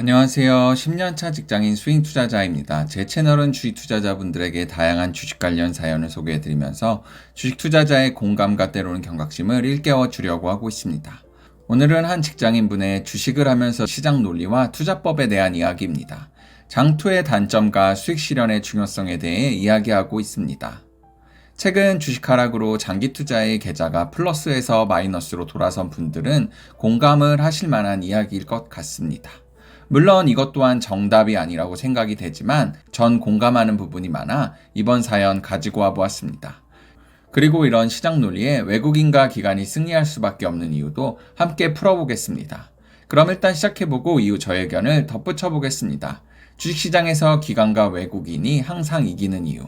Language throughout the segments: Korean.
안녕하세요. 10년차 직장인 스윙 투자자입니다. 제 채널은 주식 투자자분들에게 다양한 주식 관련 사연을 소개해 드리면서 주식 투자자의 공감과 때로는 경각심을 일깨워 주려고 하고 있습니다. 오늘은 한 직장인분의 주식을 하면서 시장 논리와 투자법에 대한 이야기입니다. 장투의 단점과 수익 실현의 중요성에 대해 이야기하고 있습니다. 최근 주식 하락으로 장기 투자의 계좌가 플러스에서 마이너스로 돌아선 분들은 공감을 하실 만한 이야기일 것 같습니다. 물론 이것 또한 정답이 아니라고 생각이 되지만 전 공감하는 부분이 많아 이번 사연 가지고 와 보았습니다. 그리고 이런 시장 논리에 외국인과 기관이 승리할 수밖에 없는 이유도 함께 풀어보겠습니다. 그럼 일단 시작해보고 이후 저의 의견을 덧붙여 보겠습니다. 주식시장에서 기관과 외국인이 항상 이기는 이유.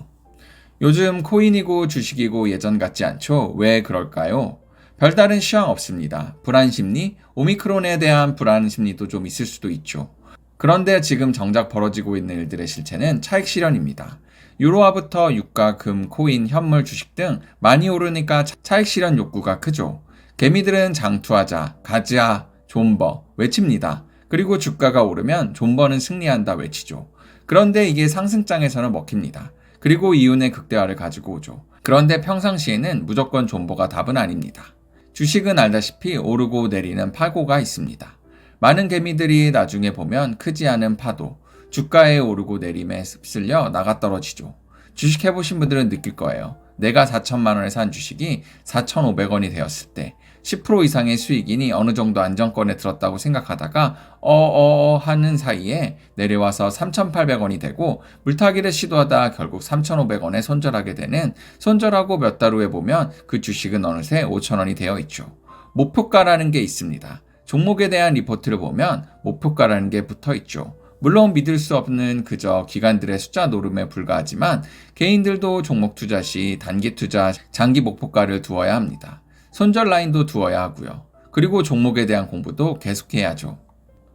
요즘 코인이고 주식이고 예전 같지 않죠? 왜 그럴까요? 별다른 시황 없습니다. 불안 심리, 오미크론에 대한 불안 심리도 좀 있을 수도 있죠. 그런데 지금 정작 벌어지고 있는 일들의 실체는 차익 실현입니다. 유로화부터 유가, 금, 코인, 현물, 주식 등 많이 오르니까 차익 실현 욕구가 크죠. 개미들은 장투하자, 가즈아, 존버 외칩니다. 그리고 주가가 오르면 존버는 승리한다 외치죠. 그런데 이게 상승장에서는 먹힙니다. 그리고 이윤의 극대화를 가지고 오죠. 그런데 평상시에는 무조건 존버가 답은 아닙니다. 주식은 알다시피 오르고 내리는 파고가 있습니다. 많은 개미들이 나중에 보면 크지 않은 파도, 주가에 오르고 내림에 휩쓸려 나가 떨어지죠. 주식 해보신 분들은 느낄 거예요. 내가 4천만 원에 산 주식이 4,500원이 되었을 때 10% 이상의 수익이니 어느 정도 안정권에 들었다고 생각하다가 어어 하는 사이에 내려와서 3,800원이 되고 물타기를 시도하다 결국 3,500원에 손절하게 되는 손절하고 몇 달 후에 보면 그 주식은 어느새 5,000원이 되어 있죠. 목표가라는 게 있습니다. 종목에 대한 리포트를 보면 목표가라는 게 붙어 있죠. 물론 믿을 수 없는 그저 기관들의 숫자 노름에 불과하지만 개인들도 종목 투자 시 단기 투자, 장기 목표가를 두어야 합니다. 손절 라인도 두어야 하고요. 그리고 종목에 대한 공부도 계속해야죠.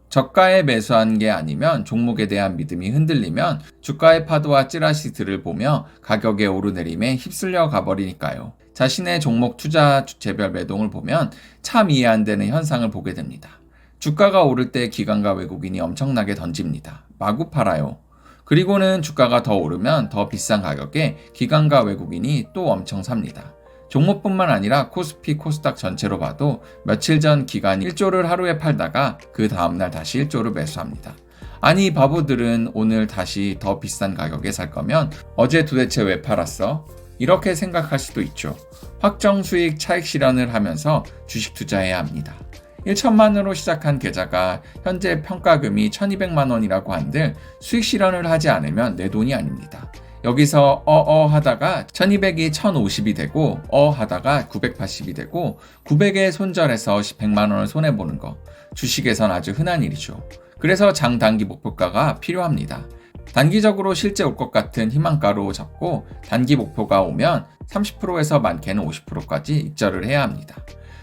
저가에 매수한 게 아니면 종목에 대한 믿음이 흔들리면 주가의 파도와 찌라시들을 보며 가격의 오르내림에 휩쓸려 가버리니까요. 자신의 종목 투자 주체별 매동을 보면 참 이해 안 되는 현상을 보게 됩니다. 주가가 오를 때 기관과 외국인이 엄청나게 던집니다. 마구 팔아요. 그리고는 주가가 더 오르면 더 비싼 가격에 기관과 외국인이 또 엄청 삽니다. 종목뿐만 아니라 코스피, 코스닥 전체로 봐도 며칠 전 기관이 1조를 하루에 팔다가 그 다음날 다시 1조를 매수합니다. 아니 바보들은 오늘 다시 더 비싼 가격에 살 거면 어제 도대체 왜 팔았어? 이렇게 생각할 수도 있죠. 확정 수익 차익 실현을 하면서 주식 투자해야 합니다. 1천만으로 시작한 계좌가 현재 평가금이 1200만 원이라고 한들 수익 실현을 하지 않으면 내 돈이 아닙니다. 여기서 어어 하다가 1200이 1050이 되고 어 하다가 980이 되고 900에 손절해서 100만 원을 손해 보는 거 주식에선 아주 흔한 일이죠. 그래서 장 단기 목표가가 필요합니다. 단기적으로 실제 올 것 같은 희망가로 잡고 단기 목표가 오면 30%에서 많게는 50%까지 익절을 해야 합니다.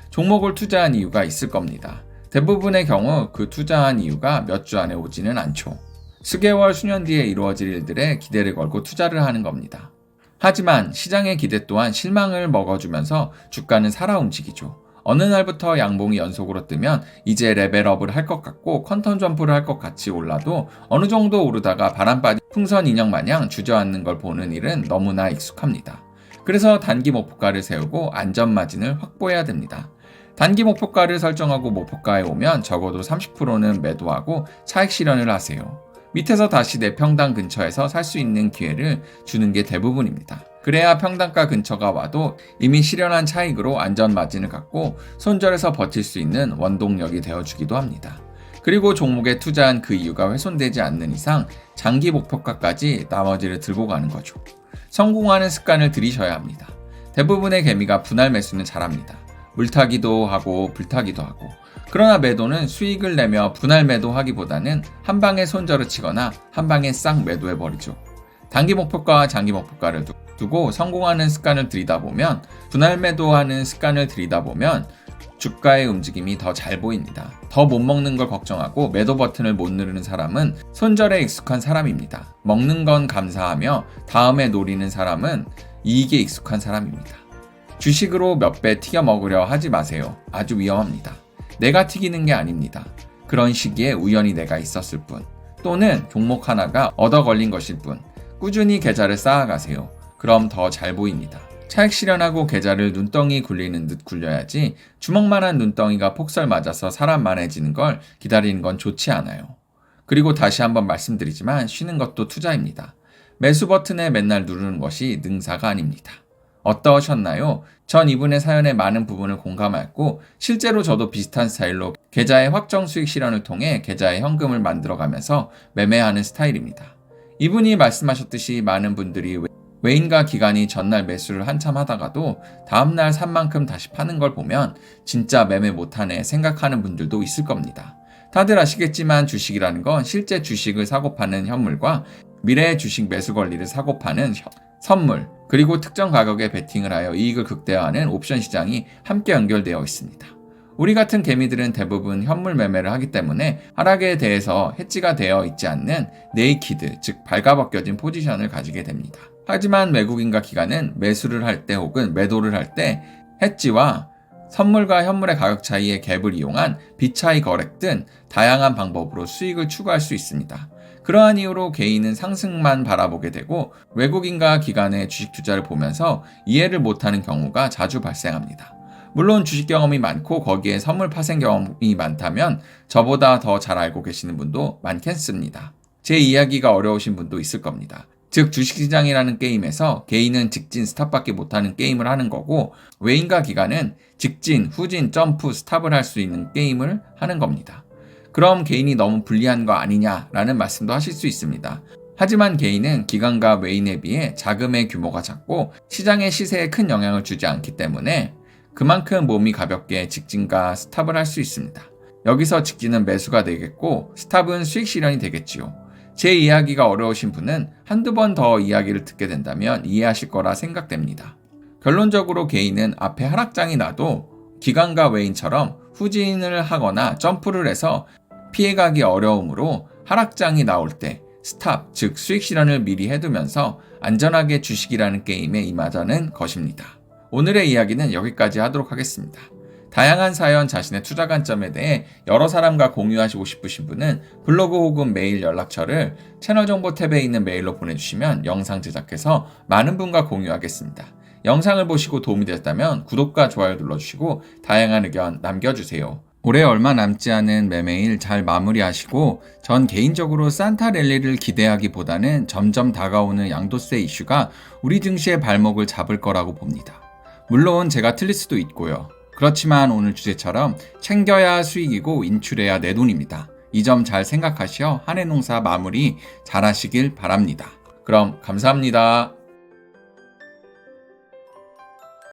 종목을 투자한 이유가 있을 겁니다. 대부분의 경우 그 투자한 이유가 몇 주 안에 오지는 않죠. 수개월, 수년 뒤에 이루어질 일들에 기대를 걸고 투자를 하는 겁니다. 하지만 시장의 기대 또한 실망을 먹어주면서 주가는 살아 움직이죠. 어느 날부터 양봉이 연속으로 뜨면 이제 레벨업을 할 것 같고 컨턴 점프를 할 것 같이 올라도 어느 정도 오르다가 바람 빠진 풍선 인형 마냥 주저앉는 걸 보는 일은 너무나 익숙합니다. 그래서 단기 목표가를 세우고 안전 마진을 확보해야 됩니다. 단기 목표가를 설정하고 목표가에 오면 적어도 30%는 매도하고 차익 실현을 하세요. 밑에서 다시 내 평당 근처에서 살 수 있는 기회를 주는 게 대부분입니다. 그래야 평당가 근처가 와도 이미 실현한 차익으로 안전 마진을 갖고 손절해서 버틸 수 있는 원동력이 되어주기도 합니다. 그리고 종목에 투자한 그 이유가 훼손되지 않는 이상 장기 목표가까지 나머지를 들고 가는 거죠. 성공하는 습관을 들이셔야 합니다. 대부분의 개미가 분할 매수는 잘합니다. 물타기도 하고 불타기도 하고 그러나 매도는 수익을 내며 분할 매도하기보다는 한 방에 손절을 치거나 한 방에 싹 매도해 버리죠. 단기 목표가와 장기 목표가를 두고 성공하는 습관을 들이다 보면 분할 매도하는 습관을 들이다 보면 주가의 움직임이 더 잘 보입니다. 더 못 먹는 걸 걱정하고 매도 버튼을 못 누르는 사람은 손절에 익숙한 사람입니다. 먹는 건 감사하며 다음에 노리는 사람은 이익에 익숙한 사람입니다. 주식으로 몇 배 튀겨 먹으려 하지 마세요. 아주 위험합니다. 내가 튀기는 게 아닙니다. 그런 시기에 우연히 내가 있었을 뿐. 또는 종목 하나가 얻어 걸린 것일 뿐. 꾸준히 계좌를 쌓아가세요. 그럼 더 잘 보입니다. 차익 실현하고 계좌를 눈덩이 굴리는 듯 굴려야지 주먹만한 눈덩이가 폭설 맞아서 사람만해지는 걸 기다리는 건 좋지 않아요. 그리고 다시 한번 말씀드리지만 쉬는 것도 투자입니다. 매수 버튼에 맨날 누르는 것이 능사가 아닙니다. 어떠셨나요? 전 이분의 사연의 많은 부분을 공감했고 실제로 저도 비슷한 스타일로 계좌의 확정 수익 실현을 통해 계좌에 현금을 만들어가면서 매매하는 스타일입니다. 이분이 말씀하셨듯이 많은 분들이 외인과 기관이 전날 매수를 한참 하다가도 다음날 산 만큼 다시 파는 걸 보면 진짜 매매 못하네 생각하는 분들도 있을 겁니다. 다들 아시겠지만 주식이라는 건 실제 주식을 사고 파는 현물과 미래의 주식 매수 권리를 사고 파는 현- 선물, 그리고 특정 가격에 베팅을 하여 이익을 극대화하는 옵션 시장이 함께 연결되어 있습니다. 우리 같은 개미들은 대부분 현물 매매를 하기 때문에 하락에 대해서 해지가 되어 있지 않는 네이키드, 즉 발가벗겨진 포지션을 가지게 됩니다. 하지만 외국인과 기관은 매수를 할 때 혹은 매도를 할 때 해지와 선물과 현물의 가격 차이의 갭을 이용한 비차이 거래 등 다양한 방법으로 수익을 추구할 수 있습니다. 그러한 이유로 개인은 상승만 바라보게 되고 외국인과 기관의 주식 투자를 보면서 이해를 못하는 경우가 자주 발생합니다. 물론 주식 경험이 많고 거기에 선물 파생 경험이 많다면 저보다 더 잘 알고 계시는 분도 많겠습니다. 제 이야기가 어려우신 분도 있을 겁니다. 즉 주식시장이라는 게임에서 개인은 직진 스탑밖에 못하는 게임을 하는 거고 외인과 기관은 직진, 후진, 점프, 스탑을 할 수 있는 게임을 하는 겁니다. 그럼 개인이 너무 불리한 거 아니냐라는 말씀도 하실 수 있습니다. 하지만 개인은 기관과 외인에 비해 자금의 규모가 작고 시장의 시세에 큰 영향을 주지 않기 때문에 그만큼 몸이 가볍게 직진과 스탑을 할 수 있습니다. 여기서 직진은 매수가 되겠고 스탑은 수익 실현이 되겠지요. 제 이야기가 어려우신 분은 한두 번 더 이야기를 듣게 된다면 이해하실 거라 생각됩니다. 결론적으로 개인은 앞에 하락장이 나도 기관과 외인처럼 후진을 하거나 점프를 해서 피해가기 어려우므로 하락장이 나올 때 스탑, 즉 수익 실현을 미리 해두면서 안전하게 주식이라는 게임에 임하자는 것입니다. 오늘의 이야기는 여기까지 하도록 하겠습니다. 다양한 사연 자신의 투자 관점에 대해 여러 사람과 공유하시고 싶으신 분은 블로그 혹은 메일 연락처를 채널 정보 탭에 있는 메일로 보내주시면 영상 제작해서 많은 분과 공유하겠습니다. 영상을 보시고 도움이 되셨다면 구독과 좋아요 눌러주시고 다양한 의견 남겨주세요. 올해 얼마 남지 않은 매매일 잘 마무리하시고 전 개인적으로 산타 랠리를 기대하기보다는 점점 다가오는 양도세 이슈가 우리 증시의 발목을 잡을 거라고 봅니다. 물론 제가 틀릴 수도 있고요. 그렇지만 오늘 주제처럼 챙겨야 수익이고 인출해야 내 돈입니다. 이 점 잘 생각하시어 한해 농사 마무리 잘 하시길 바랍니다. 그럼 감사합니다.